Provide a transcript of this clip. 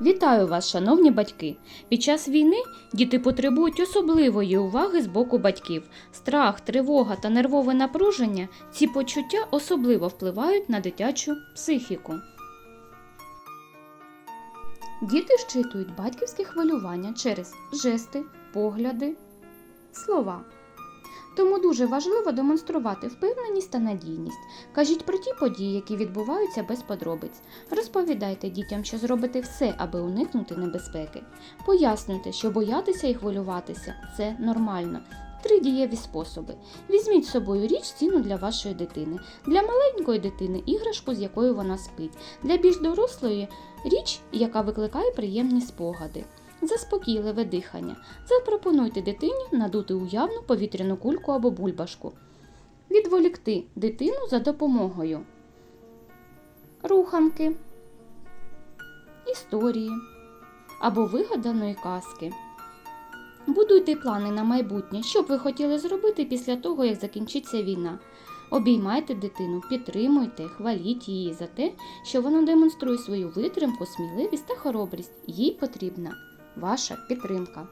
Вітаю вас, шановні батьки! Під час війни діти потребують особливої уваги з боку батьків. Страх, тривога та нервове напруження ці почуття особливо впливають на дитячу психіку. Діти щитують батьківське хвилювання через жести, погляди, слова. Тому дуже важливо демонструвати впевненість та надійність. Кажіть про ті події, які відбуваються без подробиць. Розповідайте дітям, що зробите все, аби уникнути небезпеки. Пояснюйте, що боятися і хвилюватися це нормально. Три дієві способи. Візьміть з собою річ цінну для вашої дитини. Для маленької дитини іграшку, з якою вона спить. Для більш дорослої річ, яка викликає приємні спогади. Заспокійливе дихання. Запропонуйте дитині надути уявну повітряну кульку або бульбашку. Відволікти дитину за допомогою руханки, історії або вигаданої казки. Будуйте плани на майбутнє, що б ви хотіли зробити після того, як закінчиться війна. Обіймайте дитину, підтримуйте, хваліть її за те, що вона демонструє свою витримку, сміливість та хоробрість. Їй потрібна ваша підтримка.